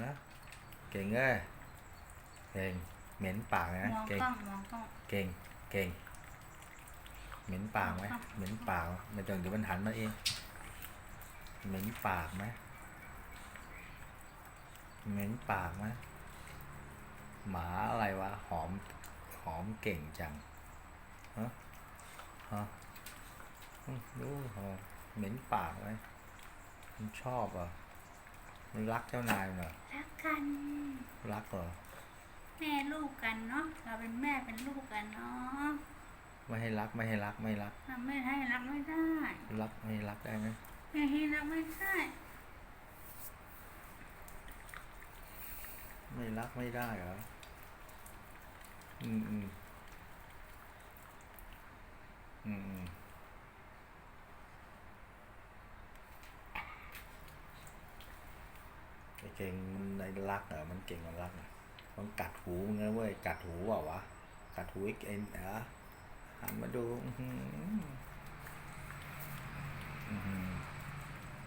ฮะเก่งเอ้ยเก่งเหม็นปากนะมองเก่งกล้องมองกล้องเก่งเก่งเหม็นปากไหมเหม็นปากไหมไม่ต้องเดี๋ยวมันหันมาเองเหม็นปากไหมเหม็นปากไหมหมาอะไรวะหอมหอมเก่งจังฮะฮะอืมดูหอมเหม็นปากไหมมันชอบเหรอะ มันรักเจ้านายมันเหรอรักกัน รักเหรอ แม่ลูกกันเนาะ เราเป็นแม่เป็นลูกกันเนาะ ไม่ให้รักไม่ให้รักไม่รัก เราไม่ให้รักไม่ได้ รักไม่รักได้ไหมไม่ให้รักไม่ได้ ไม่รักไม่ได้เหรอ อืมอืมอืมอืมไอ้ เก่งมันในรักเหรอมันเก่งมันรักเหรอมันกัดหูมึงนะเว้ยกัดหูเปล่าวะกัดหูไอ้เอ็นเหรอหันมาดูอื้อหืออื้อหือ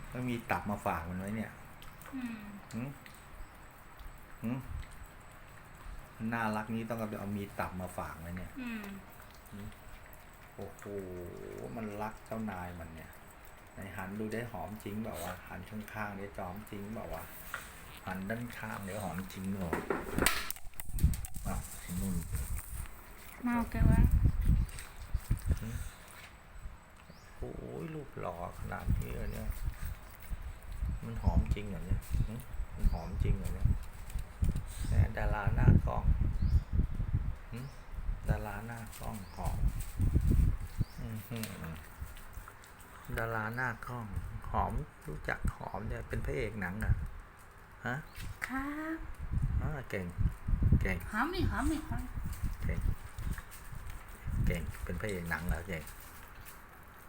แล้วมีตับมาฝากมันไว้เนี่ยอืมหืมหืมน่ารักนี้ต้องเอาเอามีตับมาฝากไว้เนี่ยอืมโอ้โห มันรักเจ้านายมันเนี่ยไหนหันดูได้หอมจริงเปล่าวะหันข้างๆได้จอมจริงเปล่าวะ หันด้านข้างเดี๋ยวหอมจริงเหรออ้าวไอ้นุ่นเมาแกวะโอ้ยรูปหล่อขนาดนี้เลยเนี่ย มันหอมจริงเหรอเนี่ยหึมันหอมจริงเหรอเนี่ยแหมดาราหน้ากล้องหึดาราหน้ากล้องหอมอื้อหือดาราหน้ากล้อง หอมรู้จักหอมเนี่ยเป็นพระเอกหนังเหรอะ ฮะครับอ่าเก่ง เก่งหอมอีกหอมอีกหอมเก่ง เก่ง เป็นพระเอกหนังเหรอเก่ง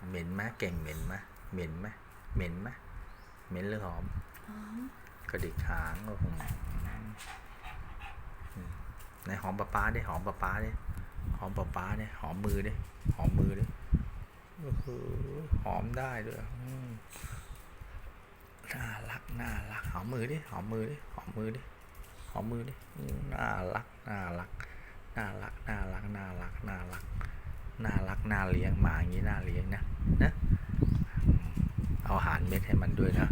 เหม็นไหมเก่งเหม็นไหมเหม็นไหมเหม็นไหมเหม็นหรือหอม หอม กระดิกหางโอ้โหในหอมปลาป้าดิหอมปลาป้าดิหอมปลาป้าดิหอมมือดิหอมมือดิโอ้โหหอมได้ด้วยอืม น่ารักน่ารักหอมมือดิหอมมือดิหอมมือดิหอมมือดิน่ารักน่ารักน่ารักน่ารักน่ารักน่ารักน่ารักน่าเลี้ยงหมาอย่างนี้น่าเลี้ยงนะนะอืมเอาอาหารเม็ดให้มันด้วยนะ